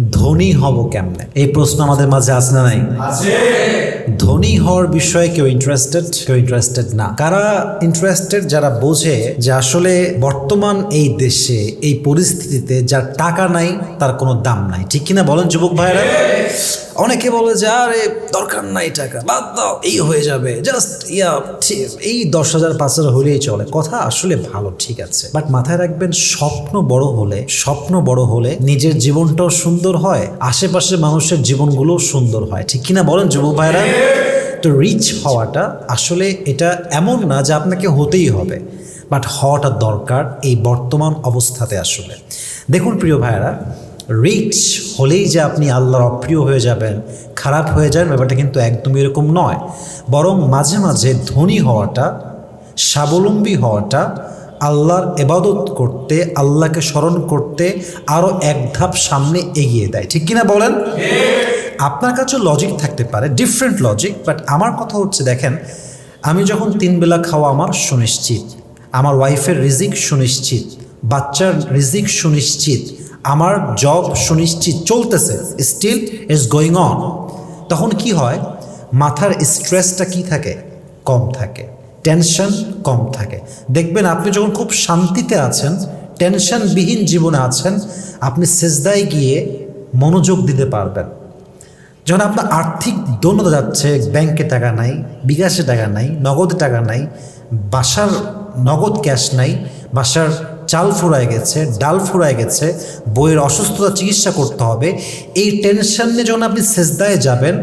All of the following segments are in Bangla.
ধনী হব কেমনে? এই প্রশ্ন আমাদের মাঝে আছে না নাই? ধনী হওয়ার বিষয়ে কেউ ইন্টারেস্টেড কেউ ইন্টারেস্টেড না। কারা ইন্টারেস্টেড যারা বোঝে যে আসলে বর্তমান এই দেশে এই পরিস্থিতিতে যার টাকা নাই তার কোনো দাম নাই। ঠিক কিনা বলেন যুবক ভাইরা অনেকে বলে যে আরে দরকার নাই টাকা বাদ দাও এই হয়ে যাবে জাস্ট ইয়া ঠিক, এই দশ হাজার পাঁচ হাজার হলেই চলে। কথা আসলে ভালো ঠিক আছে। বাট মাথায় রাখবেন স্বপ্ন বড় হলে স্বপ্ন বড় হলে নিজের জীবনটাও সুন্দর হয় আশেপাশে মানুষের জীবনগুলোও সুন্দর হয়। ঠিক কিনা বলেন যুবক ভাইরা তো রিচ হওয়াটা আসলে এটা এমন না যে আপনাকে হতেই হবে বাট হওয়াটা দরকার এই বর্তমান অবস্থাতে আসলে। দেখুন প্রিয় ভাইয়েরা রিচ হলেই যে আপনি আল্লাহর অপ্রিয় হয়ে যাবেন, খারাপ হয়ে যাবেন, ব্যাপারটা কিন্তু একদমই এরকম নয়। বরং মাঝে মাঝে ধনী হওয়াটা, স্বাবলম্বী হওয়াটা, আল্লাহর এবাদত করতে, আল্লাহকে স্মরণ করতে আরও এক ধাপ সামনে এগিয়ে দেয়। ঠিক কিনা বলেন? আপনার কাছে লজিক থাকতে পারে ডিফারেন্ট লজিক বাট আমার কথা হচ্ছে, দেখেন, আমি যখন তিন বেলা খাওয়া আমার সুনিশ্চিত, আমার ওয়াইফের রিজিক সুনিশ্চিত, বাচ্চার রিজিক সুনিশ্চিত আমার জব সুনিশ্চিত চলতেছে স্টিল ইজ গোয়িং অন তখন কি হয়? মাথার স্ট্রেসটা কি থাকে? কম থাকে। টেনশন কম থাকে। দেখবেন আপনি যখন খুব শান্তিতে আছেন টেনশনবিহীন জীবনে আছেন, আপনি সেজদায় গিয়ে মনোযোগ দিতে পারবেন। যখন আপনার আর্থিক দৌলতা যাচ্ছে, ব্যাংকে টাকা নাই, বিকাশে টাকা নাই, নগদ টাকা নাই, বাসার নগদ ক্যাশ নাই, বাসার চাল ফুরায় গেছে, ডাল ফুরায় গেছে, বইয়ের অসুস্থতা চিকিৎসা করতে হবে। এই টেনশন নিয়ে যখন আপনি সেজদায় যাবেন,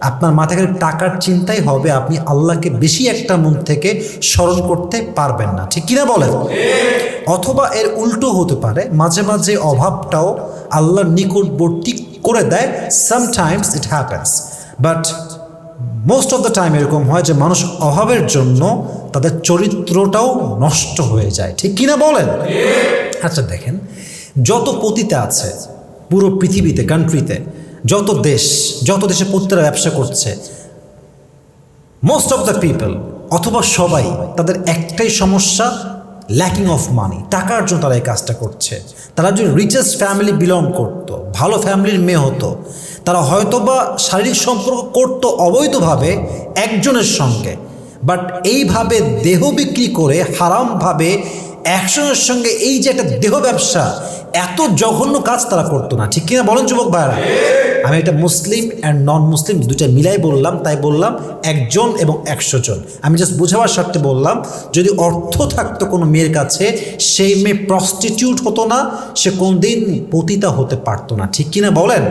আপনার মাথায় টাকার চিন্তাই হবে, আপনি আল্লাহকে বেশি একটা মন থেকে স্মরণ করতে পারবেন না। ঠিক কিনা বলেন? অথবা এর উল্টো হতে পারে, মাঝে মাঝে অভাবটাও আল্লাহর নিকটবর্তী করে দেয়। Sometimes it happens but most of the time এরকম হয় যে মানুষ অভাবের জন্য তাদের চরিত্রটাও নষ্ট হয়ে যায়। ঠিক কিনা বলেন? আচ্ছা দেখেন যত পতিতে আছে পুরো পৃথিবীতে কান্ট্রিতে যত দেশ যত দেশে পতিরা ব্যবসা করছে মোস্ট অফ দ্য পিপল অথবা সবাই তাদের একটাই সমস্যা ল্যাকিং অফ মানি টাকার জন্য তারা এই কাজটা করছে। তারা যদি রিচেস্ট ফ্যামিলি বিলং করতো ভালো ফ্যামিলির মেয়ে হতো তারা হয়তোবা শারীরিক সম্পর্ক করতো অবৈধভাবে একজনের সঙ্গে বাট এইভাবে দেহ বিক্রি করে হারামভাবে একজনের সঙ্গে এই যে একটা দেহ ব্যবসা, এত জঘন্য কাজ তারা করতো না। ঠিক কিনা বলেন যুবক ভাইরা আমি এটা মুসলিম অ্যান্ড নন মুসলিম দুইটা মিলাই বললাম, তাই বললাম একজন এবং একশো জন। আমি জাস্ট বোঝাবার স্বার্থে বললাম, যদি অর্থ থাকতো কোনো মেয়ের কাছে, সেই মেয়ে প্রস্টিটিউট হতো না, সে কোনদিন পতিতা হতে পারতো না। ঠিক কিনা বলেন?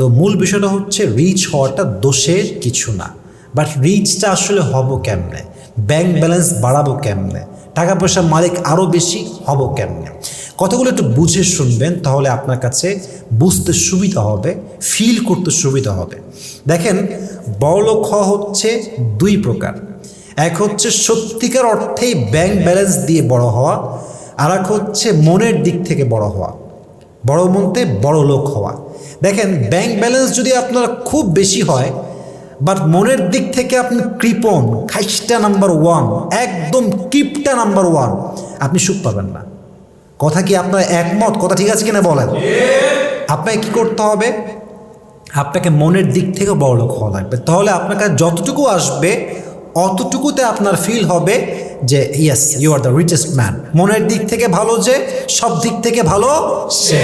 তো মূল বিষয়টা হচ্ছে রিচ হওয়াটা দোষের কিছু না। বাট রিচটা আসলে হব কেমনে? ব্যাংক ব্যালেন্স বাড়াবো কেমনে? টাকা পয়সার মালিক আরও বেশি হব কেমনে? কতগুলো একটু বুঝে শুনবেন, তাহলে আপনার কাছে বুঝতে সুবিধা হবে ফিল করতে সুবিধা হবে। দেখেন, বড়লোক হওয়া হচ্ছে দুই প্রকার। এক হচ্ছে সত্যিকার অর্থেই ব্যাংক ব্যালেন্স দিয়ে বড় হওয়া আর এক হচ্ছে মনের দিক থেকে বড় হওয়া। বড় মনতে বড় লোক হওয়া। দেখেন ব্যাংক ব্যালেন্স যদি আপনার খুব বেশি হয় বাট মনের দিক থেকে আপনি কৃপন খাইস্টা নাম্বার ওয়ান একদম কিপটা নাম্বার ওয়ান আপনি সুখ পাবেন না। কথা কি আপনার একমত? কথা ঠিক আছে কিনা বলেন? আপনাকে কি করতে হবে? আপনাকে মনের দিক থেকে বড় লোক হওয়া লাগবে। তাহলে আপনার কাছে যতটুকু আসবে, অতটুকুতে আপনার ফিল হবে যে yes you are the richest man মনের দিক থেকে ভালো যে সব দিক থেকে ভালো সে।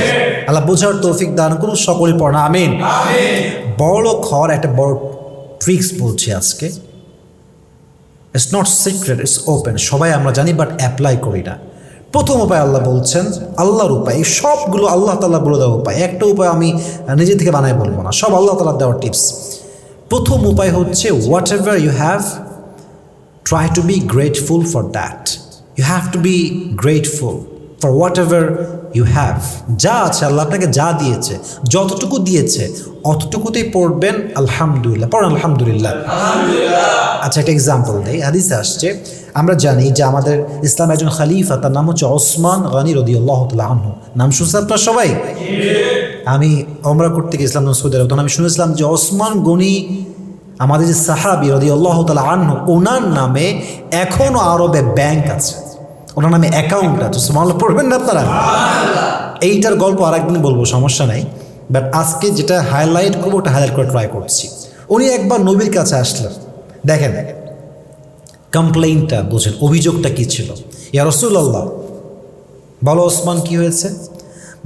আল্লাহ বোঝার তৌফিক দান করুন সকলে পড়া আমিন। বড় হওয়ার একটা বড় ট্রিক্স বলছি আজকে। It's not secret it's open সবাই আমরা জানি বাট অ্যাপ্লাই করি না। প্রথম উপায় আল্লাহ বলছেন আল্লাহর উপায়। এই সবগুলো আল্লাহ তাল্লাহ বলে দেওয়া উপায়। একটা উপায় আমি নিজে থেকে বানায় বলব না। সব আল্লাহ তাল্লাহ দেওয়ার টিপস প্রথম উপায় হচ্ছে whatever you have try to be grateful for that. You have to be grateful for whatever you have. যা আছে আল্লাহ আপনাকে যা দিয়েছে যতটুকু দিয়েছে অতটুকুতেই পড়বেন আলহামদুলিল্লাহ। পড়েন আলহামদুলিল্লাহ। আচ্ছা একটা এক্সাম্পল দেই। হাদিসে আসছে আমরা জানি যে আমাদের ইসলাম একজন খালিফা তার নাম হচ্ছে ওসমান গানি রদি আল্লাহ আনহু। নাম শুনছে আপনার সবাই? আমি অমরা করতে গেছিলাম সৌদি আরব। তখন আমি শুনেছিলাম যে ওসমান গনি আমাদের যে সাহাবি রদি আল্লাহ তালা আনহু ওনার নামে এখনও আরবে ব্যাংক আছে। ওনার নামে অ্যাকাউন্ট আছে। সুমাল পড়বেন না আপনারা? এইটার গল্প আরেকদিন বলব সমস্যা নাই। বাট আজকে যেটা হাইলাইট করব ওটা হাইলাইট করে ট্রাই করছি। উনি একবার নবীর কাছে আসলেন। দেখেন কমপ্লেইনটা বুঝেন অভিযোগটা কি ছিল? ইয়া রসুল্লাহ বলো ওসমান কি হয়েছে?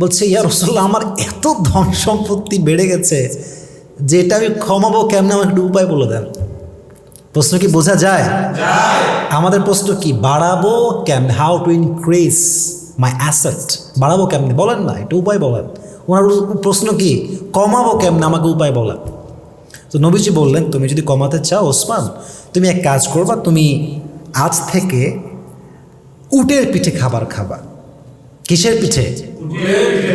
বলছে ইয়া রসুল্লাহ আমার এত ধন সম্পত্তি বেড়ে গেছে। যে এটা আমি ক্ষমাবো কেমন আমাকে একটু উপায় বলে দেন? প্রশ্ন কি বোঝা যায়? আমাদের প্রশ্ন কি বাড়াবো কেমন? How to increase my asset বাড়াবো কেমনে? বলেন না একটু উপায় বলেন। ওনার প্রশ্ন কি কমাবো কেমনে? আমাকে উপায় বলেন। তো নবীজি বললেন তুমি যদি কমাতে চাও ওসমান তুমি এক কাজ করবা তুমি আজ থেকে উটের পিঠে খাবার খাবা। কিসের পিঠে?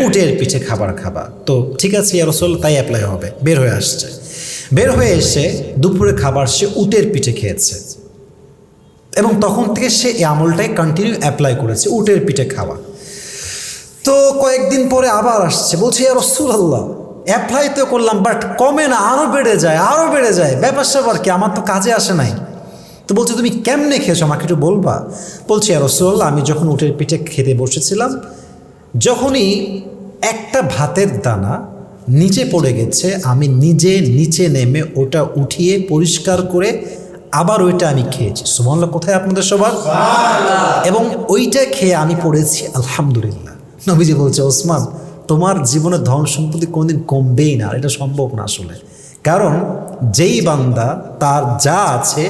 উটের পিঠে খাবার খাবা। তো ঠিক আছে ইয়ারসল তাই অ্যাপ্লাই হবে। বের হয়ে আসছে। বের হয়ে এসে দুপুরে খাবার সে উটের পিঠে খেয়েছে। এবং তখন থেকে সে এই আমলটাই কন্টিনিউ অ্যাপ্লাই করেছে, উটের পিঠে খাওয়া। তো কয়েকদিন পরে আবার আসছে। বলছে, ইয়া রসুল আল্লাহ অ্যাপ্লাই তো করলাম বাট কমে না আরও বেড়ে যায় আরও বেড়ে যায়। ব্যাপার স্যাপার কি, আমার তো কাজে আসে নাই? তো বলছে, তুমি কেমনে খেয়েছো, আমাকে একটু বলবা? বলছি, ইয়া রসুল্লাহ আমি যখন উটের পিঠে খেতে বসেছিলাম যখনই একটা ভাতের দানা নিচে পড়ে গেছে আমি নিজে নিচে নেমে ওটা উঠিয়ে পরিষ্কার করে আবার ওইটা আমি খেয়েছি। সুমল্লা কোথায় আপনাদের সবার? এবং ওইটা খেয়ে আমি পড়েছি আলহামদুলিল্লাহ। নবীজি বলছে ওসমান তোমার জীবনে ধন সম্পত্তি কোনোদিন কমবেই না এটা সম্ভব না আসলে। কারণ যেই বান্দা তার যা আছে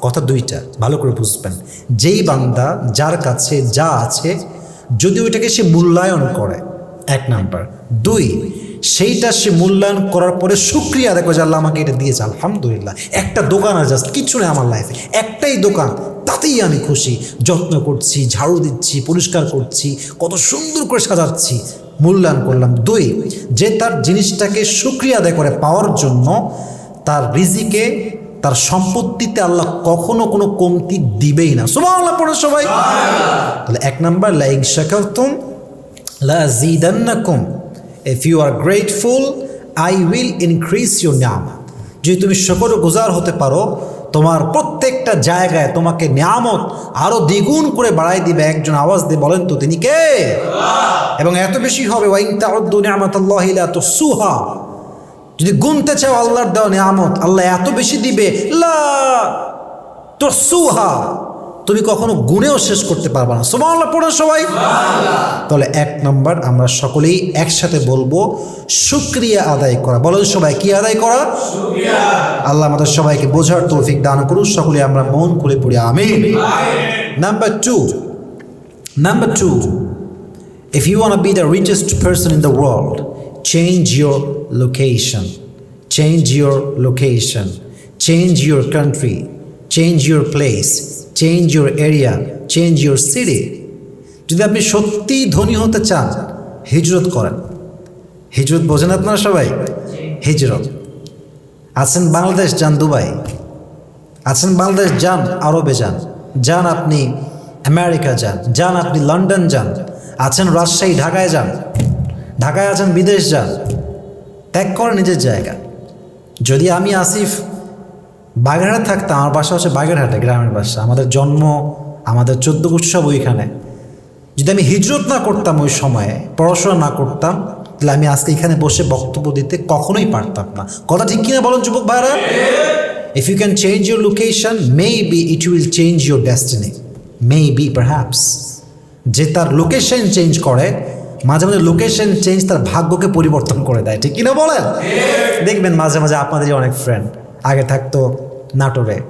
কথা দুইটা ভালো করে বুঝবেন। যেই বান্দা যার কাছে যা আছে যদি ওইটাকে সে মূল্যায়ন করে, এক নাম্বার। দুই, সেইটা সে মূল্যায়ন করার পরে সুক্রিয়া আদায় করে আল্লাহ আমাকে এটা দিয়েছে, আলহামদুলিল্লাহ। একটা দোকান আর জাস্ট কিচ্ছু নেই আমার লাইফে একটাই দোকান, তাতেই আমি খুশি। যত্ন করছি, ঝাড়ু দিচ্ছি, পরিষ্কার করছি, কত সুন্দর করে সাজাচ্ছি, মূল্যায়ন করলাম। দুই, যে তার জিনিসটাকে সুক্রিয়া আদায় করে পাওয়ার জন্য, তার রিজিকে তার সম্পত্তিতে আল্লাহ কখনো কোনো কমতি দিবেই না। সুমান আল্লাহ পড়ে সবাই। তাহলে এক নাম্বার লাইক শাকাতুম লা জিদান্নাকুম। If you are grateful I will increase your নাম যদি তুমি সকল গুজার হতে পারো, তোমার প্রত্যেকটা জায়গায় তোমাকে নিয়ামত আরও দ্বিগুণ করে বাড়াই দিবে। একজন আওয়াজ দিয়ে বলেন তো, তিনি কে? এবং এত বেশি হবে, ওয়াইন তাউদ্দু নিয়ামতাল্লাহি লা তুসুহা যদি গুনতে চাও আল্লাহর দেওয়া নিয়ামত আল্লাহ এত বেশি দিবে লা তুসুহা তুমি কখনো গুণেও শেষ করতে পারবে না। সোমা আল্লাহ পড়ো সবাই। তাহলে এক নম্বর আমরা সকলেই একসাথে বলব শুক্রিয়া আদায় করা। বলেন সবাই কি আদায় করা? আল্লাহ আমাদের সবাইকে বোঝার তৌফিক দান করুন। সকলে আমরা মন খুলে পড়ি আমিন। Number two number two If you want be be richest person person the world change your location. Change your location. Change your country. Change your place. Change your area. Change your city. যদি আপনি সত্যি ধনী হতে চান, হিজরত করেন হিজরত বোঝেন আপনারা সবাই হিজরত আছেন বাংলাদেশ, যান দুবাই আছেন বাংলাদেশ, যান আরবে যান যান আপনি আমেরিকা যান যান আপনি লন্ডন যান আছেন রাজশাহী, ঢাকায় যান ঢাকায় আছেন বিদেশ যান ত্যাগ করে নিজের জায়গা। যদি আমি আসিফ বাগেরহাট থাকতাম, আমার বাসা হচ্ছে বাগেরহাটে, গ্রামের বাসা। আমাদের জন্ম, আমাদের চোদ্দ উৎসব ওইখানে। যদি আমি হিজরত না করতাম ওই সময়ে, পড়াশোনা না করতাম, তাহলে আমি আজকে এখানে বসে বক্তব্য দিতে কখনোই পারতাম না। কথা ঠিক কিনা বলুন যুবক ভাইরা if you can change your location maybe it will change your destiny maybe perhaps যে তার লোকেশন চেঞ্জ করে মাঝে মাঝে লোকেশন চেঞ্জ তার ভাগ্যকে পরিবর্তন করে দেয় ঠিক কিনা বলেন? দেখবেন মাঝে মাঝে আপনাদেরই অনেক ফ্রেন্ড আগে থাকতো নাটোরে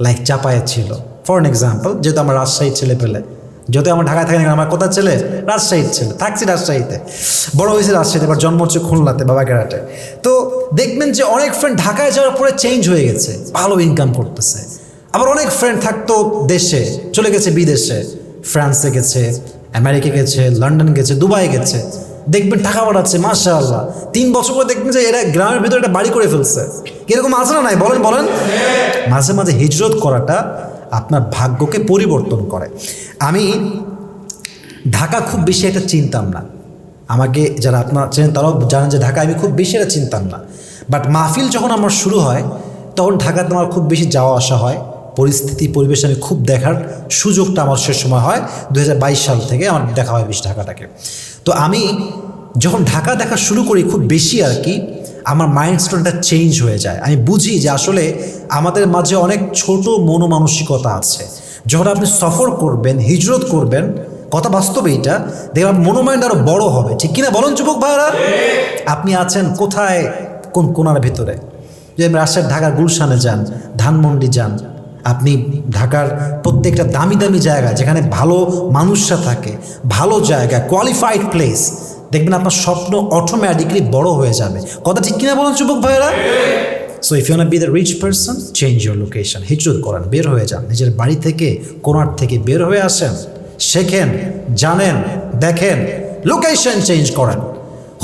লাইক চাপায়ে ছিল। ফর এক্সাম্পল যেহেতু আমার রাজশাহীর ছেলে পেলে। যদিও আমার ঢাকায় থাকি না আমার কোথায় ছেলে? রাজশাহীর ছেলে। থাকছি রাজশাহীতে। বড় হয়েছে রাজশাহীতে এবার জন্ম হচ্ছে খুলনাতে বাবা বাবাঘাটে তো দেখবেন যে অনেক ফ্রেন্ড ঢাকায় যাওয়ার পরে চেঞ্জ হয়ে গেছে ভালো ইনকাম করতেছে। আবার অনেক ফ্রেন্ড থাকতো দেশে চলে গেছে বিদেশে ফ্রান্সে গেছে আমেরিকা গেছে, লন্ডন গেছে, দুবাই গেছে। দেখবেন টাকা পাঠাচ্ছে মাসা আল্লাহ তিন বছর পরে দেখবেন যে এরা গ্রামের ভিতরে একটা বাড়ি করে ফেলছে। এরকম আছে না নাই? বলেন বলেন। মাঝে মাঝে হিজরত করাটা আপনার ভাগ্যকে পরিবর্তন করে। আমি ঢাকা খুব বেশি একটা চিনতাম না। আমাকে যারা আপনার চেনেন, তারাও জানেন যে ঢাকা আমি খুব বেশি একটা চিনতাম না। বাট মাহফিল যখন আমার শুরু হয়, তখন ঢাকাতে আমার খুব বেশি যাওয়া আসা হয়। পরিস্থিতি, পরিবেশ আমি খুব দেখার সুযোগটা আমার সে সময় হয় দু হাজার বাইশ সাল থেকে আমার দেখা হয় বেশি ঢাকাটাকে। তো আমি যখন ঢাকা দেখা শুরু করি খুব বেশি আর কি, আমার মাইন্ড স্টোনটা চেঞ্জ হয়ে যায়। আমি বুঝি যে আসলে আমাদের মাঝে অনেক ছোট মনোমানসিকতা আছে। যখন আপনি সফর করবেন, হিজরত করবেন, কথা বাস্তবে এটা, দেখবেন মনোমাইন্ড আরও বড় হবে। ঠিক কিনা বলুন যুবক ভাইরা আপনি আছেন কোথায়? কোন কোনার ভিতরে? যে রাজশাহীর ঢাকার গুলশানে যান, ধানমন্ডি যান আপনি ঢাকার প্রত্যেকটা দামি দামি জায়গা যেখানে ভালো মানুষরা থাকে, ভালো জায়গা কোয়ালিফাইড প্লেস দেখবেন আপনার স্বপ্ন অটোমেটিকলি বড় হয়ে যাবে। কথা ঠিক কিনা বলুন যুবক ভাইয়েরা? So if you be the rich person change your location হিজরত করেন, বের হয়ে যান। নিজের বাড়ি থেকে কোনার থেকে বের হয়ে আসেন, শেখেন, জানেন, দেখেন লোকেশন চেঞ্জ করেন।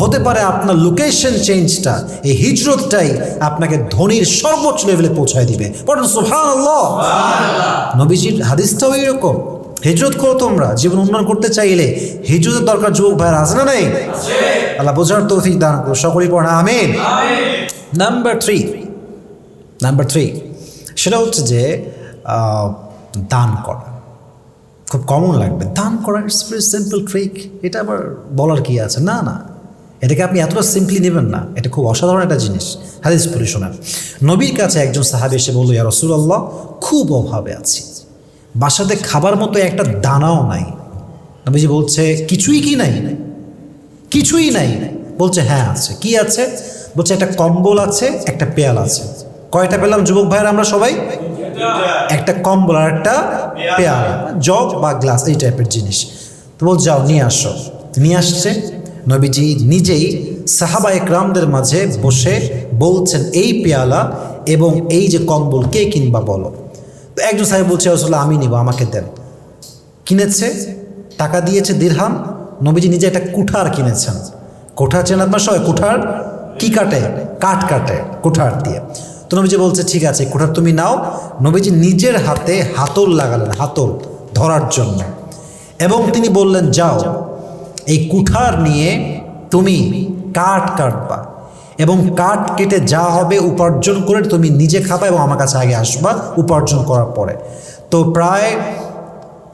হতে পারে আপনার লোকেশন চেঞ্জটা এই হিজরতটাই আপনাকে ধনির সর্বোচ্চ লেভেলে পৌঁছায় দিবে। নবীজির হাদিসটাও এরকম হিজরত করো তোমরা জীবন উন্নয়ন করতে চাইলে হিজরতের দরকার যুবক ভাইয়ের আছে না নেই? আল্লাহ বোঝার তৌফিক দান করো সকলেই পড়া আমিন। নাম্বার থ্রি নাম্বার থ্রি সেটা হচ্ছে যে দান করা। খুব কমন লাগবে। দান করা ইটস ভেরি সিম্পল ট্রিক এটা আবার বলার কি আছে? না না। এটাকে আপনি এতটা সিম্পলি নেবেন না। এটা খুব অসাধারণ একটা জিনিস। হাদিস পড়ে শোনেন। নবীর কাছে একজন সাহাবি এসে বলল, ইয়া রসুল্লাহ খুব অভাবে আছি। বাসাতে খাবার মতো একটা দানাও নাই। নবীজি বলছে, কিছুই কি নাই? কিছুই নাই। বলছে হ্যাঁ আছে। কি আছে? বলছে, একটা কম্বল আছে, একটা পেয়াল আছে। কয়টা পেলাম, যুবক ভাইয়ের, আমরা সবাই? একটা কম্বল আর একটা পেয়ালা। জগ বা গ্লাস, এই টাইপের জিনিস। তো বল যাও, নিয়ে আসো। নিয়ে আসছে? নবীজি নিজেই সাহাবা একরামদের মাঝে বসে বলছেন, এই পেয়ালা এবং এই যে কম্বল, কে কিনবা বলো? তো একজন সাহেব বলছে আসলে আমি নিব, আমাকে দেন। কিনেছে, টাকা দিয়েছে দিরহাম। নবীজি নিজে একটা কুঠার কিনেছেন। কোঠার চেন আপনার সবাই? কুঠার কি কাটে? কাঠ কাটে, কুঠার দিয়ে। তো নবীজি বলছে, ঠিক আছে কুঠার তুমি নাও। নবীজি নিজের হাতে হাতল লাগালেন, হাতল ধরার জন্য। এবং তিনি বললেন, যাও। এই কুঠার নিয়ে তুমি কাঠ কাটবা এবং কাঠ কেটে যা হবে উপার্জন করে তুমি নিজে খাবা এবং আমার কাছে আগে আসবা উপার্জন করার পরে। তো প্রায়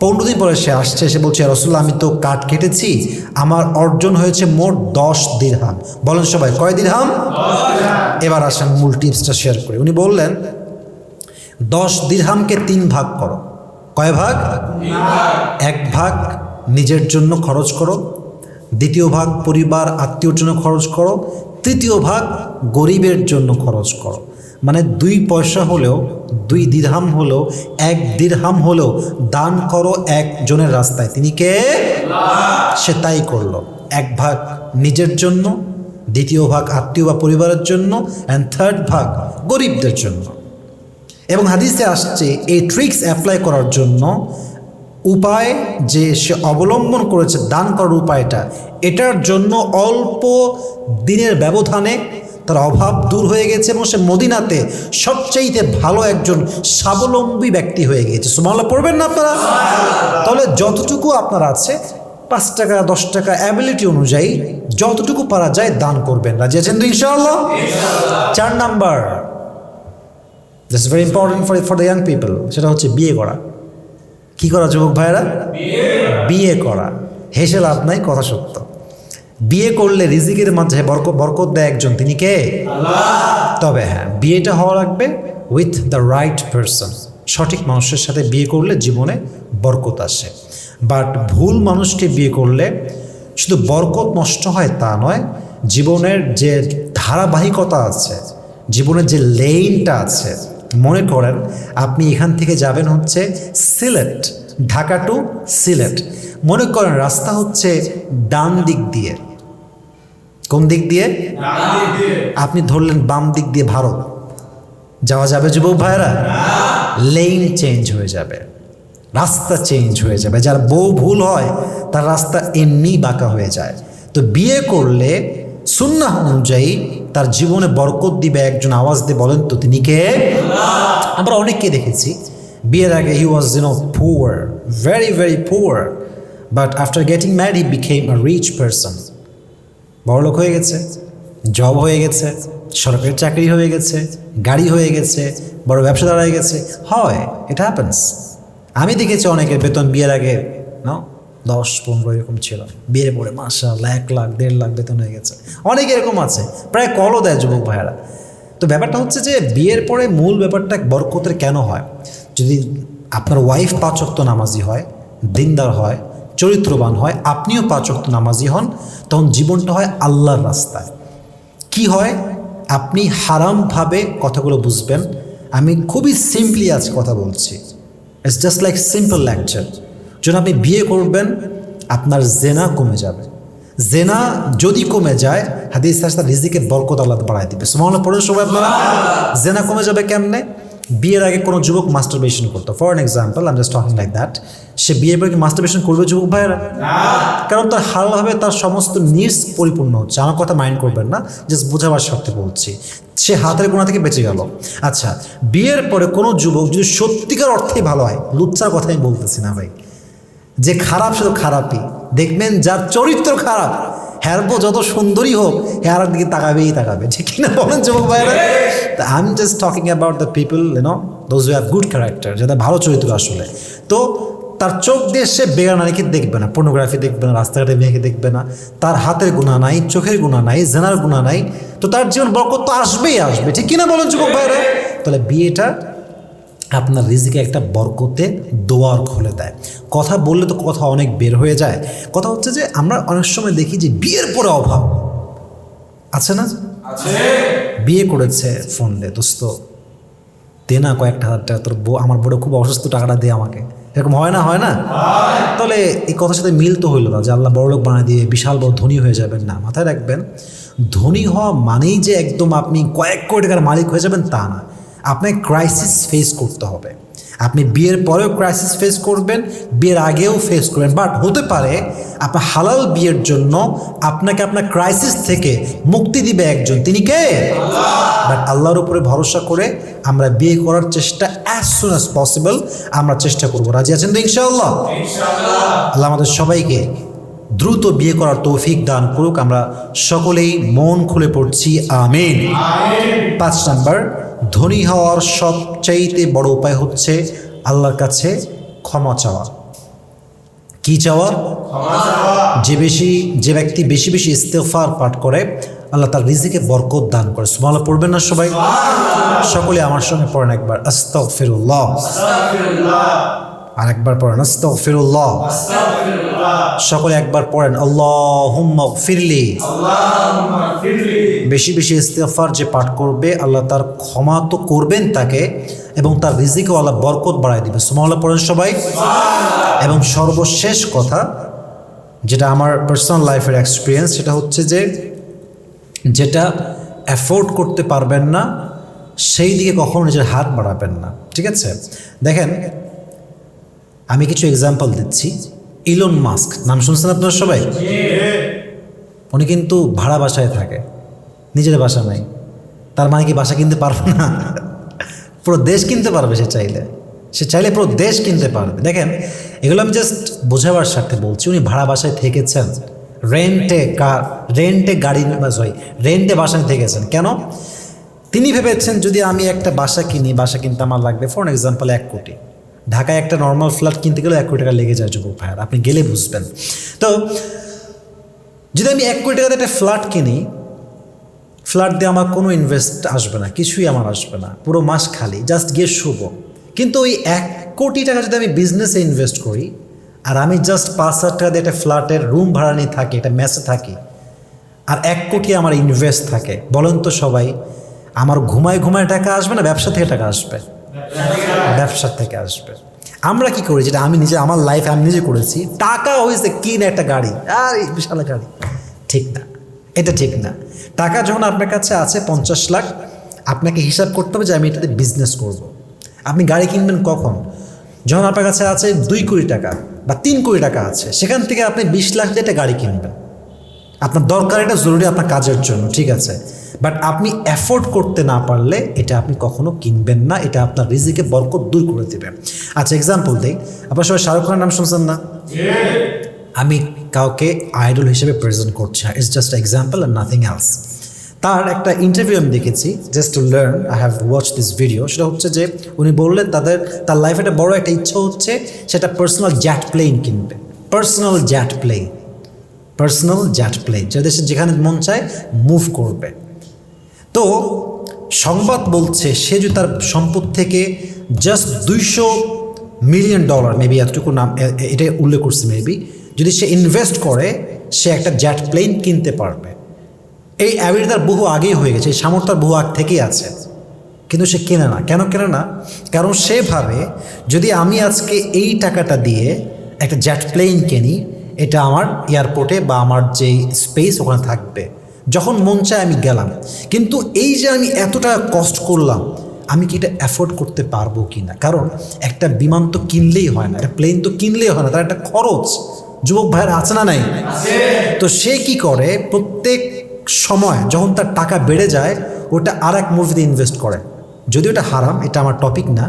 পনেরো দিন পরে সে আসছে, সে বলছে রসুল্লাহ আমি তো কাঠ কেটেছি, আমার অর্জন হয়েছে মোট দশ দিরহাম। বলেন সবাই, কয় দিরহাম? এবার আসেন মূল টিপসটা শেয়ার করি। উনি বললেন, দশ দিরহামকে তিন ভাগ করো। কয় ভাগ। এক ভাগ নিজের জন্য খরচ করো। দ্বিতীয় ভাগ পরিবার আত্মীয়র জন্য খরচ করো, তৃতীয় ভাগ গরিবের জন্য খরচ করো। মানে দুই পয়সা হলেও, দুই দিরহাম হলেও, এক দিরহাম হলেও দান করো একজনের রাস্তায়। তিনি কে? সে তাই করল। এক ভাগ নিজের জন্য, দ্বিতীয় ভাগ আত্মীয় বা পরিবারের জন্য অ্যান্ড থার্ড ভাগ গরিবদের জন্য। এবং হাদিসে আসছে, এই ট্রিক্স অ্যাপ্লাই করার জন্য উপায় যে সে অবলম্বন করেছে দান করার উপায়টা এটার জন্য অল্প দিনের ব্যবধানে তার অভাব দূর হয়ে গেছে এবং সে মদিনাতে সবচাইতে ভালো একজন স্বাবলম্বী ব্যক্তি হয়ে গিয়েছে। সুমাল্লা পড়বেন না আপনারা? তাহলে যতটুকু আপনার আছে পাঁচ টাকা দশ টাকা অ্যাবিলিটি অনুযায়ী যতটুকু পারা যায় দান করবেন। রাজি আছেন তো ইনশাআল্লাহ? চার number this very important for for the young people সেটা হচ্ছে বিয়ে করা। কি করা যুবক ভাইয়েরা? বিয়ে করা। হেসে লাভ নাই, কথা সত্য। বিয়ে করলে রিজিকের মাঝে বরকত বরকত দেয় একজন, তিনি কে? তবে হ্যাঁ বিয়েটা হওয়া লাগবে উইথ দ্য রাইট পারসন সঠিক মানুষের সাথে বিয়ে করলে জীবনে বরকত আসে। বাট ভুল মানুষকে বিয়ে করলে শুধু বরকত নষ্ট হয় তা নয়, জীবনের যে ধারাবাহিকতা আছে, জীবনের যে লেইনটা আছে মনে করেন আপনি এখান থেকে যাবেন হচ্ছে সিলেট, ঢাকা টু সিলেট। মনে করেন রাস্তা হচ্ছে ডান দিক দিয়ে। কোন দিক দিয়ে? আপনি ধরলেন বাম দিক দিয়ে ভারত। যাওয়া যাবে যুবক ভাইরা লেন চেঞ্জ হয়ে যাবে। রাস্তা চেঞ্জ হয়ে যাবে। যার বউ ভুল হয়, তার রাস্তা এমনি বাঁকা হয়ে যায়। তো বিয়ে করলে সুন্নাহ অনুযায়ী তার জীবনে বরকত দিবে, একজন আওয়াজ দিয়ে বলেন তো, তিনি কে? আমরা অনেককে দেখেছি। বিয়ের আগে he was you know poor very very poor but after getting married he became a rich person বড়লোক হয়ে গেছে জব হয়ে গেছে, সরকারি চাকরি হয়ে গেছে, গাড়ি হয়ে গেছে, বড় ব্যবসাদার হয়ে গেছে। হয় ইট হ্যাপেন্স আমি দেখেছি অনেকের বেতন বিয়ের আগে ন দশ পনেরো এরকম ছিল। বিয়ের পরে মাসাল্লাহ এক লাখ, দেড় লাখ বেতন হয়ে গেছে। অনেক এরকম আছে, প্রায় কলও দেয় যুবক ভাইয়েরা। তো ব্যাপারটা হচ্ছে যে, বিয়ের পরে মূল ব্যাপারটা বরকতের কেন হয়? যদি আপনার ওয়াইফ পাচক্ত নামাজি হয়, দিনদার হয়, চরিত্রবান হয়, আপনিও পাচক্ত নামাজি হন, তখন জীবনটা হয় আল্লাহর রাস্তায়। কি হয়? আপনি হারামভাবে কথাগুলো বুঝবেন। আমি খুবই সিম্পলি আজ কথা বলছি। It's just like simple lecture যখন আপনি বিয়ে করবেন, আপনার জেনা কমে যাবে। জেনা যদি কমে যায়, হাদিস হাসতা রিজিকে বরকত আল্লাহ বাড়াই দিবে। সুমাল পড়ে সবাই আপনারা। জেনা কমে যাবে কেমনে? বিয়ের আগে কোনো যুবক মাস্টারবেশন করতো। For an example um just talking like that সে বিয়ের পরে মাস্টারবেশন করবে যুবক ভাইয়েরা? কারণ তার হালভাবে তার সমস্ত নিডস পরিপূর্ণ হচ্ছে। আমার কথা মাইন্ড করবেন না জাস্ট বোঝাবার স্বার্থে বলছি। সে হাতের গোনা থেকে বেঁচে গেল। আচ্ছা বিয়ের পরে কোনো যুবক যদি সত্যিকার অর্থেই ভালো হয়, লুচ্চার কথাই বলতেছি না ভাই। যে খারাপ তো খারাপই। দেখবেন যার চরিত্র খারাপ হ্যারবো যত সুন্দরী হোক হ্যার দিকে তাকাবেই তাকাবে। ঠিক কিনা বলেন যুবক ভাইরা I am just talking about the people you know those have good character যাদের ভালো চরিত্র আসলে। তো তার চোখ দিয়ে সে বেগানারিকে দেখবে না পর্নোগ্রাফি দেখবে না, রাস্তাঘাটে মেয়েকে দেখবে না, তার হাতের গুণা নাই, চোখের গুণা নাই, জেনার গুণা নাই, তো তার জীবন বরকত তো আসবেই আসবে। ঠিক কিনা বলেন যুবক ভাইরা তাহলে বিয়েটা আপনার রিজিকে একটা বরকতে দোয়ার খুলে দেয়। কথা বললে তো কথা অনেক বের হয়ে যায়। কথা হচ্ছে যে আমরা অনেক সময় দেখি যে বিয়ের পরে অভাব। আছে না? বিয়ে করেছে ফোন দে দোস্ত। দে না কয়েকটা হাজার টাকা তোর বউ আমার বড় খুব অসুস্থ টাকাটা দে আমাকে। এরকম হয় না? হয় না? তাহলে এই কথার সাথে মিল তো হইল না যে আল্লাহ বড়লোক বানিয়ে দিয়ে বিশাল বড় ধনী হয়ে যাবেন না। মাথায় রাখবেন ধনী হওয়া মানেই যে একদম আপনি কয়েক কোটি টাকার মালিক হয়ে যাবেন তা না। আপনাকে ক্রাইসিস ফেস করতে হবে। আপনি বিয়ের পরেও ক্রাইসিস ফেস করবেন বিয়ের আগেও ফেস করবেন। বাট হতে পারে আপনার হালাল বিয়ের জন্য আপনাকে আপনার ক্রাইসিস থেকে মুক্তি দিবে একজন। তিনি কে? বাট আল্লাহর উপরে ভরসা করে আমরা বিয়ে করার চেষ্টা অ্যাজ সুন অ্যাজ পসিবল আমরা চেষ্টা করব। রাজি আছেন তো ইনশাআল্লাহ? আল্লাহ আমাদের সবাইকে দ্রুত বিয়ে করার তৌফিক দান করুক। আমরা সকলেই মন খুলে পড়ছি। আমিন। পাঁচ নাম্বার ধনী হওয়ার সবচাইতে বড় উপায় হচ্ছে আল্লাহর কাছে ক্ষমা চাওয়া। কি চাওয়া? যে বেশি, যে ব্যক্তি বেশি বেশি ইস্তেফার পাঠ করে, আল্লাহ তার রিজিকে বরকত দান করে। সুমালা পড়বেন না সবাই? সকলে আমার সঙ্গে পড়েন একবার। আস্তাগফিরুল্লাহ। আর একবার পড়েন, আস্তাগফিরুল্লাহ। সকলে একবার পড়েন ফিরলি বেশি বেশি ইস্তেফার যে পাঠ করবে আল্লাহ তার ক্ষমা তো করবেন তাকে এবং তার রিজিকেও আল্লাহ বরকত বাড়ায় দিবে। সুমাল্লাহ পড়েন সবাই। এবং সর্বশেষ কথা যেটা আমার পার্সোনাল লাইফের এক্সপিরিয়েন্স সেটা হচ্ছে যে যেটা অ্যাফোর্ড করতে পারবেন না সেই দিকে কখনো নিজের হাত বাড়াবেন না। ঠিক আছে? দেখেন আমি কিছু এক্সাম্পল দিচ্ছি। ইলন মাস্ক নাম শুনছেন আপনারা সবাই? উনি কিন্তু ভাড়া বাসায় থাকে। নিজের বাসা নাই। তার মানে কি বাসা কিনতে পারবে না? পুরো দেশ কিনতে পারবে সে চাইলে। সে চাইলে পুরো দেশ কিনতে পারবে। দেখেন, এগুলো আমি জাস্ট বোঝাবার স্বার্থে বলছি। উনি ভাড়া বাসায় থেকেছেন। রেন্টে কার রেন্টে গাড়ি সরি রেন্টে বাসায় থেকেছেন। কেন? তিনি ভেবেছেন, যদি আমি একটা বাসা কিনি, বাসা কিনতে আমার লাগবে। ফর এক্সাম্পল এক কোটি। ঢাকায় একটা নর্মাল ফ্ল্যাট কিনতে গেলে এক কোটি টাকা লেগে যায় যুবক ভাইয়ার, আপনি গেলে বুঝবেন। তো, যদি আমি এক কোটি টাকাতে একটা ফ্ল্যাট কিনি ফ্ল্যাট দিয়ে আমার কোনো ইনভেস্ট আসবে না, কিছুই আমার আসবে না, পুরো মাস খালি জাস্ট গিয়ে শুভ কিন্তু ওই এক কোটি টাকা যদি আমি বিজনেসে ইনভেস্ট করি, আর আমি জাস্ট পাঁচ হাজার টাকা দিয়ে একটা ফ্ল্যাটের রুম ভাড়া নিয়ে থাকি, একটা মেসে থাকি, আর এক কোটি আমার ইনভেস্ট থাকে, বলেন তো সবাই, আমার ঘুমায় ঘুমায় টাকা আসবে না, ব্যবসা থেকে টাকা আসবে? ব্যবসার থেকে আসবে। আমরা কি করি? যেটা আমি নিজে, আমার লাইফে আমি নিজে করেছি, টাকা হয়েছে কিনে একটা গাড়ি। আর বিশাল গাড়ি। ঠিক না। এটা ঠিক না। টাকা যখন আপনার কাছে আছে পঞ্চাশ লাখ, আপনাকে হিসাব করতে হবে যে আমি এটাতে বিজনেস করব। আপনি গাড়ি কিনবেন কখন? যখন আপনার কাছে আছে দুই কোটি টাকা বা তিন কোটি টাকা আছে, সেখান থেকে আপনি বিশ লাখ দিয়ে একটা গাড়ি কিনবেন। আপনার দরকার, এটা জরুরি আপনার কাজের জন্য, ঠিক আছে? বাট আপনি অ্যাফোর্ড করতে না পারলে এটা আপনি কখনো কিনবেন না, এটা আপনার রিজিকে বরকত দূর করে দেবে। আচ্ছা এক্সাম্পল দিই। আপনার সবাই শাহরুখ খানের নাম শুনছেন না? আমি কাউকে আইডল হিসেবে প্রেজেন্ট করছি ইটস জাস্ট এক্সাম্পল আর নাথিং এলস তার একটা ইন্টারভিউ আমি দেখেছি just to learn I have watch this video সেটা হচ্ছে যে, উনি বললেন তাদের, তার লাইফে একটা বড় একটা ইচ্ছা হচ্ছে, সেটা পার্সোনাল জ্যাট প্লেন কিনবে। Personal jet plane personal jet plane যে দেশে যেখানে মন চায় মুভ করবে। তো সংবাদ বলছে সে যদি তার সম্পদ থেকে জাস্ট দুইশো মিলিয়ন ডলার মেবি এতটুকু নাম এটা উল্লেখ করছে মেবি যদি সে ইনভেস্ট করে, সে একটা জ্যাট প্লেন কিনতে পারবে। এই অ্যাবিলিটি তার বহু আগেই হয়ে গেছে, এই সামর্থ্য বহু আগ থেকেই আছে। কিন্তু সে কেনে না। কেন কেনে না? কারণ সে ভাবে, যদি আমি আজকে এই টাকাটা দিয়ে একটা জ্যাট প্লেন কিনি এটা আমার এয়ারপোর্টে বা আমার যে স্পেস ওখানে থাকবে। যখন মন চায় আমি গেলাম। কিন্তু এই যে আমি এতটা কষ্ট করলাম আমি কি এটা অ্যাফোর্ড করতে পারব কি না? কারণ একটা বিমান তো কিনলেই হয় না একটা প্লেন তো কিনলেই হয় না তার একটা খরচ। যুবক ভাইয়ের আছে না নাই? তো সে কি করে? প্রত্যেক সময় যখন তার টাকা বেড়ে যায় ওটা আর এক মুভিতে ইনভেস্ট করে। যদিও এটা হারাম এটা আমার টপিক না।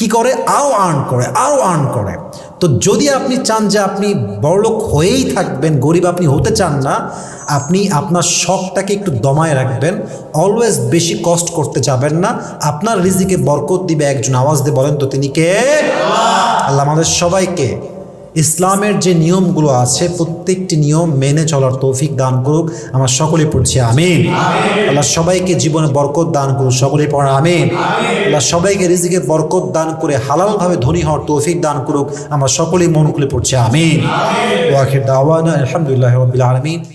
কি করে? আও আর্ন করে, আও আর্ন করে। তো যদি আপনি চান যে আপনি বড়লোক হয়েই থাকবেন, গরিব আপনি হতে চান না, আপনি আপনার শখটাকে একটু দমায় রাখবেন। অলওয়েজ বেশি কষ্ট করতে যাবেন না। আপনার রিজিকে বরকত দিবে একজন। আওয়াজ দিয়ে বলেন তো তিনি কে? আল্লাহ আমাদের সবাইকে ইসলামের যে নিয়মগুলো আছে, প্রত্যেকটি নিয়ম মেনে চলার তৌফিক দান করুক। আমার সকলে পড়ছি, আমিন। আল্লাহ সবাইকে জীবনে বরকত দান করুক সকলে পড়া, আমিন। আল্লাহ সবাইকে রিজিকে বরকত দান করে হালালভাবে ধনী হওয়ার তৌফিক দান করুক। আমার সকলেই মন খুলে পড়ছি, আমিন। আলহামদুলিল্লাহ আলমিন।